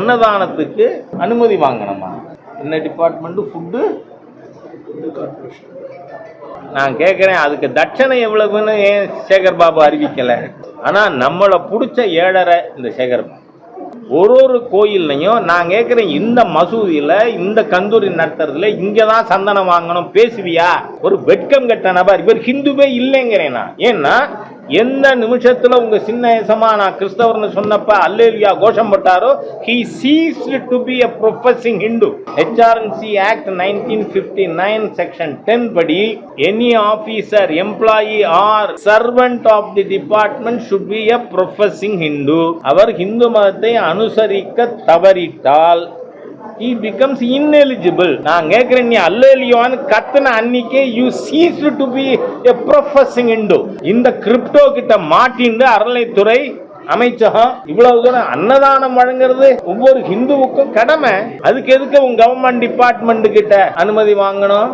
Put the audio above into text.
அன்னதானத்துக்கு அனுமதி வாங்கணுமா? என்ன டிபார்ட்மெண்ட்டு ஃபுட்டு நான் கேட்குறேன் அதுக்கு தட்சணை எவ்வளவுன்னு ஏன் சேகர் பாபு அறிவிக்கலை? ஆனால் நம்மளை பிடிச்ச ஏழரை இந்த சேகர் பாபு. ஒரு ஒரு கோயில்லையும் நான் கேட்குறேன் இந்த மசூதியில் இந்த கந்தூரி நடத்துறதுல இங்கே தான் சந்தனம் வாங்கணும் பேசுவியா? ஒரு வெட்கம் கெட்ட நபர் இவர் ஹிந்துவே இல்லைங்கிறேன் நான். ஏன்னா எந்த நிமிஷத்தில் உங்க சின்ன ஏசமா நான் கிறிஸ்தவர்னு சொன்னப்ப அல்லேலியா கோஷம் போட்டாரோ he ceases to be a professing Hindu HRNC act nineteen fifty nine section ten படி any officer employee or servant of the department should be a professing Hindu அவர் ஹிந்து மதத்தை அனுசரிக்க தவறிட்டால் he பிகம்ஸ் இன்எலிஜிபிள் நான் கேட்குறேன் நீ அல்லேலியோன்னு கத்துன அன்னைக்கே you cheese to be a professing into இந்த கிரிப்டோ கிட்ட மாட்டின்னு அறநிலைத்துறை அமைச்சகம் இவ்வளவு தூரம் அன்னதானம் வழங்குறது ஒவ்வொரு ஹிந்துவுக்கும் கடமை. அதுக்கு எதுக்கு உங்க கவர்மெண்ட் டிபார்ட்மெண்ட் கிட்ட அனுமதி வாங்கணும்?